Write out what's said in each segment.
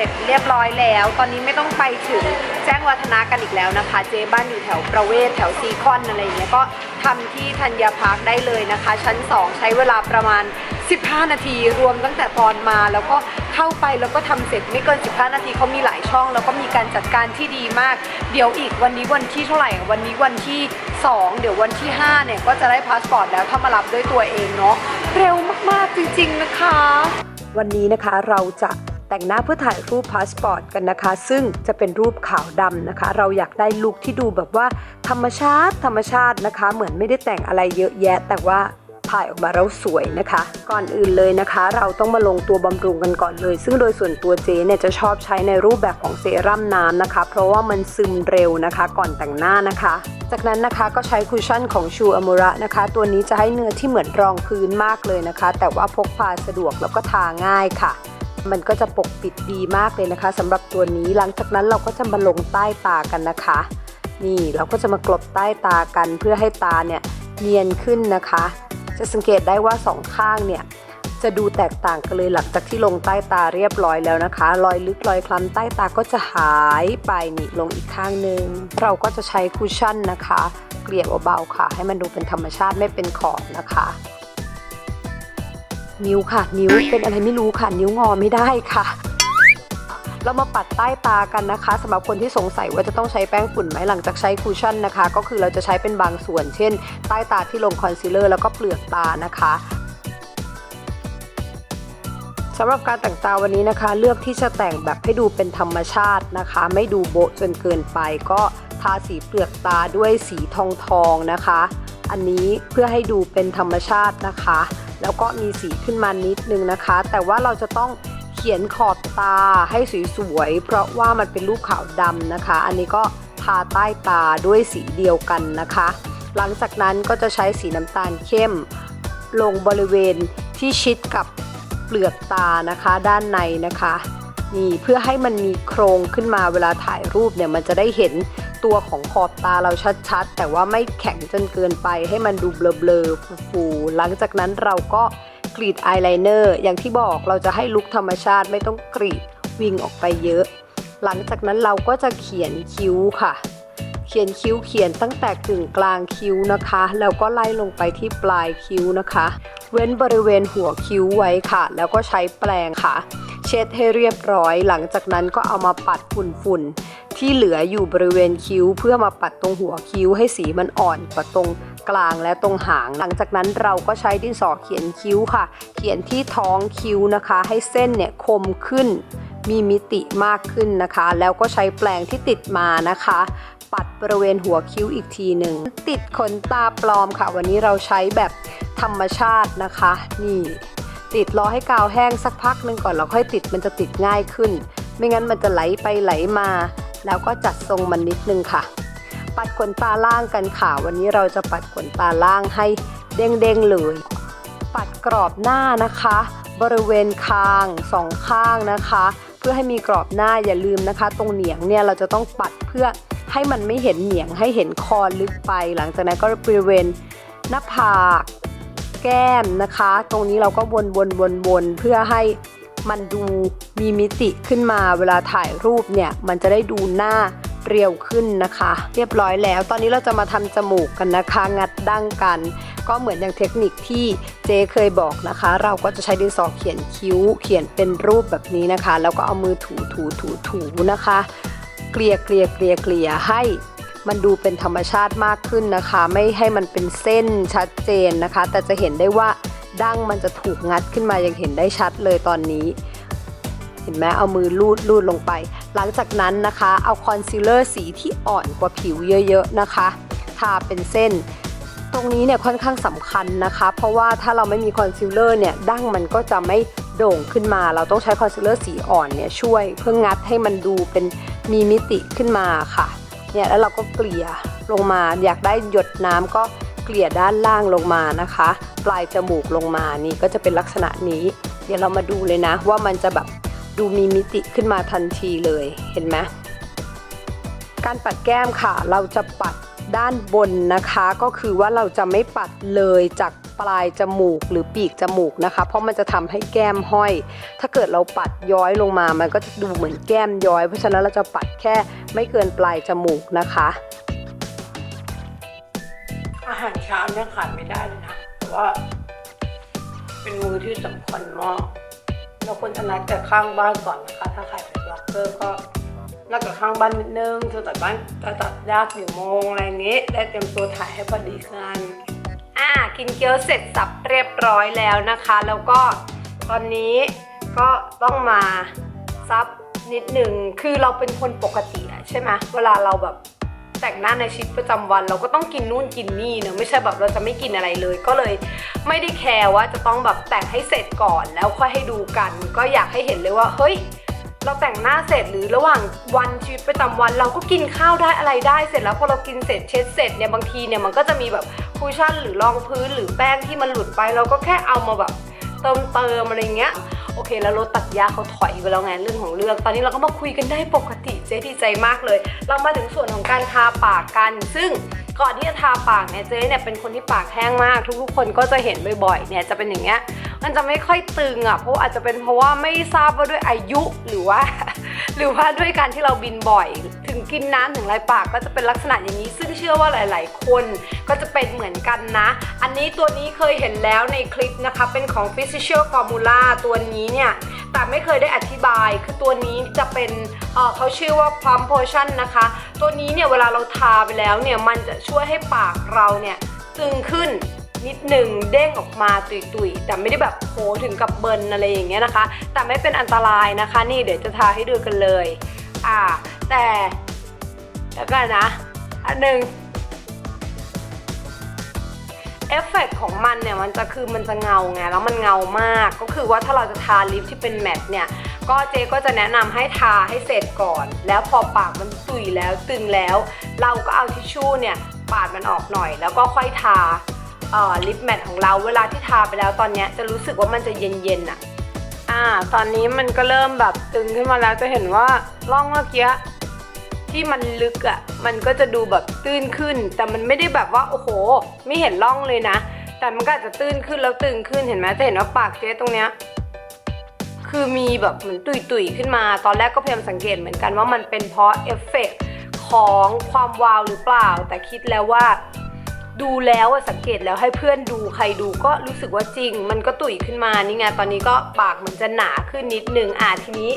ร็จเรียบร้อยแล้ว ตอนนี้ไม่ต้องไปถึงแจ้งวัฒนะกันอีกแล้วนะคะ เจ๊บ้านอยู่แถวประเวศแถวซีคอนอะไรอย่างเงี้ยก็ทำที่ธัญพาร์คได้เลยนะคะ ชั้น 2 ใช้เวลาประมาณ 15 นาที รวมตั้งแต่ตอนมาแล้วก็เข้าไปแล้วก็ทำเสร็จไม่เกิน 15 นาทีเขามีหลายช่อง แล้วก็มีการจัดการที่ดีมาก เดี๋ยวอีกวันนี้วันที่เท่าไหร่วันนี้วันที่ 2 เดี๋ยววันที่ 5 เนี่ยก็จะได้พาสปอร์ตแล้วถ้ามารับด้วยตัวเองเนาะเร็วมากๆจริงๆนะคะ วันนี้นะคะเราจะ แต่งหน้าเพื่อถ่ายรูปพาสปอร์ตกันนะคะ ซึ่งจะเป็นรูปขาวดำนะคะ เราอยากได้ลุคที่ดูแบบว่า ธรรมชาติ ธรรมชาตินะคะ เหมือนไม่ได้แต่งอะไรเยอะแยะ แต่ว่าถ่ายออกมาแล้วสวยนะคะ ก่อนอื่นเลยนะคะ เราต้องมาลงตัวบำรุงกันก่อนเลย ซึ่งโดยส่วนตัวเจเนี่ยจะชอบใช้ในรูปแบบของเซรั่มน้ำนะคะ เพราะว่ามันซึมเร็วนะคะ ก่อนแต่งหน้านะคะ จากนั้นนะคะก็ใช้คุชชั่นของชูอมูระนะคะ ตัวนี้จะให้เนื้อที่เหมือนรองพื้นมากเลยนะคะ แต่ว่าพกพาสะดวกแล้วก็ทาง่ายค่ะ มันก็จะปกปิดดีมากเลยนะคะสำหรับตัวนี้หลังจากนั้นเราก็จะมาลงใต้ตากันนะคะ นี่เราก็จะมากลบใต้ตากันเพื่อให้ตาเนี่ยเนียนขึ้นนะคะ จะสังเกตได้ว่าสองข้างเนี่ยจะดูแตกต่างกันเลยหลังจากที่ลงใต้ตาเรียบร้อยแล้วนะคะ รอยลึกรอยคล้ำใต้ตาก็จะหายไปนี่ลงอีกข้างหนึ่งเราก็จะใช้คุชชั่นนะคะ เกลี่ยเบาๆค่ะ ให้มันดูเป็นธรรมชาติไม่เป็นขอบนะคะ นิ้วค่ะ นิ้วเป็นอะไรไม่รู้ค่ะ นิ้วงอไม่ได้ค่ะ เรามาปัดใต้ตากันนะคะสำหรับคนที่สงสัยว่าจะต้องใช้แป้งฝุ่นไหมหลังจากใช้คูชั่นนะคะ ก็คือเราจะใช้เป็นบางส่วน เช่น ใต้ตาที่ลงคอนซีลเลอร์แล้วก็เปลือกตานะคะสำหรับการแต่งตาวันนี้นะคะ เลือกที่จะแต่งแบบให้ดูเป็นธรรมชาตินะคะ ไม่ดูโบะจนเกินไป ก็ทาสีเปลือกตาด้วยสีทองทองนะคะ อันนี้เพื่อให้ดูเป็นธรรมชาตินะคะ แล้วก็มีสีขึ้นมานิดนึงนะคะ แต่ว่าเราจะต้องเขียนขอบตาให้สวยๆ เพราะว่ามันเป็นรูปขาวดำนะคะ อันนี้ก็ทาใต้ตาด้วยสีเดียวกันนะคะ หลังจากนั้นก็จะใช้สีน้ำตาลเข้ม ลงบริเวณที่ชิดกับเปลือกตานะคะด้านในนะคะนี่เพื่อให้มันมีโครงขึ้นมาเวลาถ่ายรูปเนี่ยมันจะได้เห็น ตัวของขอบตาเราชัดๆ แต่ว่าไม่แข็งจนเกินไปให้มันดูเบลอๆฟูๆหลังจากนั้นเราก็กรีดอายไลเนอร์อย่างที่บอกเราจะให้ลุคธรรมชาติไม่ต้องกรีดวิ่งออกไปเยอะ หลังจากนั้นเราก็จะเขียนคิ้วค่ะ เขียนคิ้วเขียนตั้งแต่กึ่งกลางคิ้วนะคะ แล้วก็ไล่ลงไปที่ปลายคิ้วนะคะ เว้นบริเวณหัวคิ้วไว้ค่ะ แล้วก็ใช้แปรงค่ะ เช็ดให้เรียบร้อย หลังจากนั้นก็เอามาปัดฝุ่นๆ ที่เหลืออยู่บริเวณคิ้ว เพื่อมาปัดตรงหัวคิ้วให้สีมันอ่อนกว่าตรงกลางและตรงหาง หลังจากนั้นเราก็ใช้ดินสอเขียนคิ้วค่ะ เขียนที่ท้องคิ้วนะคะ ให้เส้นเนี่ยคมขึ้น มีมิติมากขึ้นนะคะ แล้วก็ใช้แปรงที่ติดมานะคะ ปัดบริเวณหัวคิ้วอีกทีหนึ่งติดขนตาปลอมค่ะ วันนี้เราใช้แบบธรรมชาตินะคะ นี่ติดรอให้กาวแห้งสักพักหนึ่งก่อนแล้วค่อยติดมันจะติดง่ายขึ้น ไม่งั้นมันจะไหลไปไหลมา แล้วก็จัดทรงมันนิดนึงค่ะ ปัดขนตาล่างกันค่ะ วันนี้เราจะปัดขนตาล่างให้เด้งๆเลย ปัดกรอบหน้านะคะ บริเวณคางสองข้างนะคะ เพื่อให้มีกรอบหน้าอย่าลืมนะคะ ตรงเหนียงเนี่ยเราจะต้องปัดเพื่อให้มันไม่เห็นเหนียงให้เห็นคอลึกไป หลังจากนั้นก็บริเวณหน้าผากแก้มนะคะ ตรงนี้เราก็วนวนวนวนเพื่อให้ มันดูมีมิติขึ้นมาเวลาถ่ายรูปเนี่ยมันจะได้ดูหน้าเรียวขึ้นนะคะ เรียบร้อยแล้ว ตอนนี้เราจะมาทำจมูกกันนะคะ งัดดั้งกัน ก็เหมือนอย่างเทคนิคที่เจเคยบอกนะคะ เราก็จะใช้ดินสอเขียนคิ้ว เขียนเป็นรูปแบบนี้นะคะ แล้วก็เอามือถูถูถูถูนะคะ เกลี่ยเกลี่ยเกลี่ยเกลี่ยให้มันดูเป็นธรรมชาติมากขึ้นนะคะ ไม่ให้มันเป็นเส้นชัดเจนนะคะ แต่จะเห็นได้ว่า ดั้งมันจะถูกงัดขึ้นมาอย่างเห็นได้ชัดเลยตอนนี้ เห็นไหมเอามือลูดลูดลงไป หลังจากนั้นนะคะ เอาคอนซีลเลอร์สีที่อ่อนกว่าผิวเยอะๆนะคะทาเป็นเส้น ตรงนี้เนี่ยค่อนข้างสำคัญนะคะ เพราะว่าถ้าเราไม่มีคอนซีลเลอร์เนี่ยดั้งมันก็จะไม่โด่งขึ้นมา เราต้องใช้คอนซีลเลอร์สีอ่อนเนี่ยช่วยเพื่องัดให้มันดูเป็นมีมิติขึ้นมาค่ะเนี่ยแล้วเราก็เกลี่ยลงมาอยากได้หยดน้ำก็ ลี่ยด้านล่างลงมานะคะ ปลายจมูกลงมานี่ก็จะเป็นลักษณะนี้ เดี๋ยวเรามาดูเลยนะ ว่ามันจะแบบดูมีมิติขึ้นมาทันทีเลยเห็นไหมการปัดแก้มค่ะ เราจะปัดด้านบนนะคะ ก็คือว่าเราจะไม่ปัดเลยจากปลายจมูกหรือปีกจมูกนะคะ เพราะมันจะทำให้แก้มห้อย ถ้าเกิดเราปัดย้อยลงมา มันก็จะดูเหมือนแก้มย้อย เพราะฉะนั้นเราจะปัดแค่ไม่เกินปลายจมูกนะคะ หารเช้าเนี่ยขาดไม่ได้เลยนะเพราะว่า เป็นมือที่สำคัญมากเราควรจะนัดกับข้างบ้านก่อนนะคะ ถ้าใครเป็นบล็อกเกอร์ก็นัดกับข้างบ้านนิดนึงจะตัดบ้านจะตัดยากสี่โมงอะไรงนี้ ได้เตรียมตัวถ่ายให้พอดีกันอ่ากินเกี๊ยวเสร็จสับเรียบร้อยแล้วนะคะ แล้วก็ตอนนี้ก็ต้องมาซับนิดหนึ่งคือเราเป็นคนปกติอะใช่ไหมเวลาเราแบบ แต่งหน้าในชีวิตประจำวัน เราก็ต้องกินนู่นกินนี่เนอะไม่ใช่แบบเราจะไม่กินอะไรเลย ก็เลยไม่ได้แคร์ว่าจะต้องแบบแต่งให้เสร็จก่อน แล้วค่อยให้ดูกัน ก็อยากให้เห็นเลยว่าเฮ้ยเราแต่งหน้าเสร็จหรือระหว่างวันชีวิตประจำวัน เราก็กินข้าวได้อะไรได้เสร็จแล้วพอเรากินเสร็จเช็ดเสร็จเนี่ยบางทีเนี่ยมันก็จะมีแบบคุชชั่นหรือรองพื้นหรือแป้งที่มันหลุดไป เราก็แค่เอามาแบบเติมเติมอะไรเงี้ย อเคแล้วรถตัดหญ้าเขาถอยไปแล้วไงเรื่องของเรื่อง ตอนนี้เราก็มาคุยกันได้ปกติเจ๊ดีใจมากเลย เรามาถึงส่วนของการทาปากกัน ซึ่งก่อนที่จะทาปากเนี่ยเจ๊เนี่ยเป็นคนที่ปากแห้งมาก ทุกๆคนก็จะเห็นบ่อยๆเนี่ยจะเป็นอย่างเงี้ยมันจะไม่ค่อยตึงอะเพราะอาจจะเป็นเพราะว่าไม่ทราบว่าด้วยอายุหรือว่า หรือว่าด้วยการที่เราบินบ่อย ถึงกินน้ำถึงไรปากก็จะเป็นลักษณะอย่างนี้ ซึ่งเชื่อว่าหลาย ๆ คนก็จะเป็นเหมือนกันนะ อันนี้ตัวนี้เคยเห็นแล้วในคลิปนะคะ เป็นของ Physical Formula ตัวนี้เนี่ยแต่ไม่เคยได้อธิบายคือตัวนี้จะเป็นเเขาชื่อว่า Plum Potion นะคะ ตัวนี้เนี่ยเวลาเราทาไปแล้วเนี่ยมันจะช่วยให้ปากเราเนี่ยตึงขึ้นนิดหนึ่งเด้งออกมาตุยๆ แต่ไม่ได้แบบโหถึงกับเบิร์นอะไรอย่างเงี้ยนะคะ แต่ไม่เป็นอันตรายนะคะ นี่เดี๋ยวจะทาให้ดูกันเลย อ่า แต่แล้วกันนะ อันหนึ่งเอฟเฟกต์ของมันเนี่ยมันจะคือมันจะเงาไงแล้วมันเงามากก็คือว่าถ้าเราจะทาลิปที่เป็นแมตต์เนี่ยก็เจก็จะแนะนำให้ทาให้เสร็จก่อน แล้วพอปากมันตุยแล้วตึงแล้ว เราก็เอาทิชชู่เนี่ยปาดมันออกหน่อย แล้วก็ค่อยทาลิปแมทของเราเวลาที่ทาไปแล้วตอนนี้จะรู้สึกว่ามันจะเย็นๆอะอ่าตอนนี้มันก็เริ่มแบบตึงขึ้นมาแล้วจะเห็นว่าร่องเมื่อกี้ ที่มันลึกอะมันก็จะดูแบบตื้นขึ้น แต่มันไม่ได้แบบว่าโอ้โห ไม่เห็นร่องเลยนะ แต่มันก็อาจจะตื้นขึ้นแล้วตึงขึ้นเห็นไหมจะเห็นว่าปากเจ๊ตรงเนี้ยคือมีแบบเหมือนตุยๆขึ้นมา ตอนแรกก็พยายามสังเกตเหมือนกันว่ามันเป็นเพราะเอฟเฟกต์ของความวาวหรือเปล่า แต่คิดแล้วว่า ดูแล้วอะสังเกตแล้วให้เพื่อนดูใครดูก็รู้สึกว่าจริง มันก็ตุยขึ้นมานี่ไงตอนนี้ก็ปากมันจะหนาขึ้นนิดนึงอะทีนี้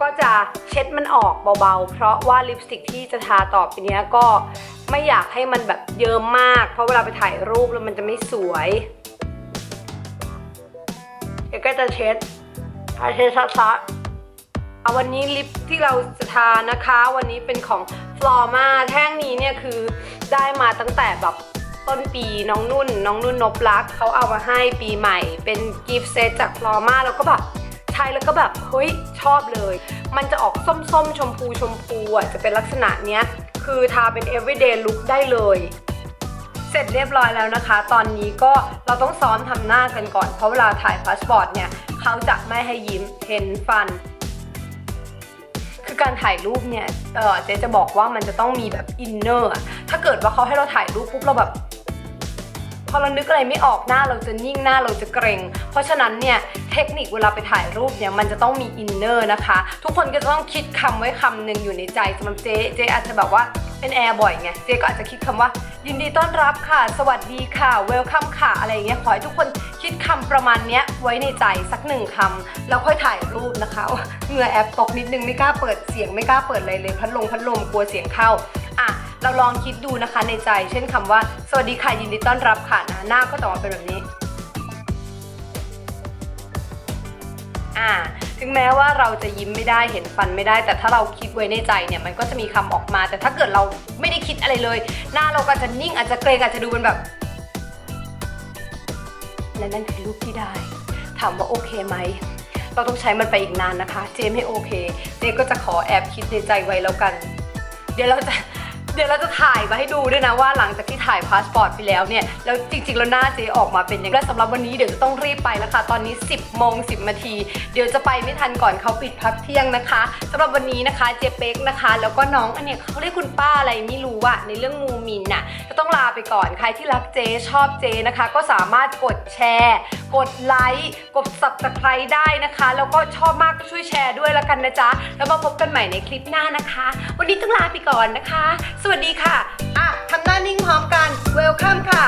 ก็จะเช็ดมันออกเบาๆ เพราะว่าลิปสติกที่จะทาต่อไปนี้ก็ไม่อยากให้มันแบบเยิ้มมาก เพราะเวลาไปถ่ายรูปแล้วมันจะไม่สวยเดี๋ยวก็จะเช็ดทาเช็ดซัดๆเอาวันนี้ลิปที่เราจะทานะคะ วันนี้เป็นของ f l o r m a แท่งนี้เนี่ยคือได้มาตั้งแต่แบบต้นปีน้องนุ่น น้องนุ่นนบลักเขาเอามาให้ปีใหม่ เป็นกิฟต์เซตจาก f l o r m a แล้วก็แบบ ช้แล้วก็แบบเฮ้ยชอบเลย มันจะออกส้มๆ ชมพูชมพูอะจะเป็นลักษณะเนี้ย คือทาเป็น everyday look ได้เลยเสร็จเรียบร้อยแล้วนะคะ ตอนนี้ก็เราต้องซ้อมทำหน้ากันก่อน เพราะเวลาถ่ายพาสปอร์ตเนี่ย เขาจะไม่ให้ยิ้มเห็นฟัน คือการถ่ายรูปเนี่ย เออเจ๊จะบอกว่ามันจะต้องมีแบบอินเนอร์ ถ้าเกิดว่าเขาให้เราถ่ายรูปปุ๊บเราแบบ พอเรานึกอะไรไม่ออกหน้าเราจะนิ่งหน้าเราจะเกรง เพราะฉะนั้นเนี่ยเทคนิคเวลาไปถ่ายรูปเนี่ยมันจะต้องมีอินเนอร์นะคะ ทุกคนก็จะต้องคิดคำไว้คำหนึ่งอยู่ในใจสำหรับเจ๊เจ๊อาจจะแบบว่าเป็นแอร์บ่อยไงเจ๊ก็อาจจะคิดคำว่า ยินดีต้อนรับค่ะ สวัสดีค่ะเวลคัมค่ะอะไรอย่างเงี้ยขอให้ทุกคนคิดคำประมาณเนี้ยไว้ในใจสักหนึ่งคำแล้วค่อยถ่ายรูปนะคะเหงื่อแอบตกนิดนึงไม่กล้าเปิดเสียงไม่กล้าเปิดอะไรเลยพัดลมพัดลมกลัวเสียงเข้าอะ เราลองคิดดูนะคะในใจ เช่นคำว่า สวัสดีค่ะยินดีต้อนรับค่ะนะหน้าก็จะออกมาเป็นแบบนี้อ่าถึงแม้ว่าเราจะยิ้มไม่ได้เห็นฟันไม่ได้ แต่ถ้าเราคิดไว้ในใจเนี่ยมันก็จะมีคำออกมา แต่ถ้าเกิดเราไม่ได้คิดอะไรเลย หน้าเราก็จะนิ่งอาจจะเกรงอาจจะดูเป็นแบบ และนั่นคือรูปที่ได้ ถามว่าโอเคไหมเราต้องใช้มันไปอีกนานนะคะ เจไม่โอเค เจก็จะขอแอบคิดในใจไว้แล้วกัน เดี๋ยวเราจะ เดี๋ยวเราจะถ่ายมาให้ดูด้วยนะว่าหลังจากที่ถ่ายพาสปอร์ตไปแล้วเนี่ยแล้วจริงๆแล้วหน้าเจ๊ออกมาเป็นยังไงและสำหรับวันนี้เดี๋ยวจะต้องรีบไปแล้วค่ะ ตอนนี้ 10โมง10นาที เดี๋ยวจะไปไม่ทันก่อนเขาปิดพักเที่ยงนะคะสำหรับวันนี้นะคะเจ๊เป๊กนะคะ แล้วก็น้องอันเนี้ยเขาเรียกคุณป้าอะไรไม่รู้อะในเรื่องมูมินน่ะก็ต้อง ไปก่อน ใครที่รักเจชอบเจนะคะ ก็สามารถกดแชร์ กดไลค์กด subscribe ได้นะคะ แล้วก็ชอบมากก็ช่วยแชร์ด้วยละกันนะจ๊ะ แล้วมาพบกันใหม่ในคลิปหน้านะคะ วันนี้ต้องลาไปก่อนนะคะ สวัสดีค่ะอะทำหน้านิ่งพร้อมกัน เวลคัมค่ะ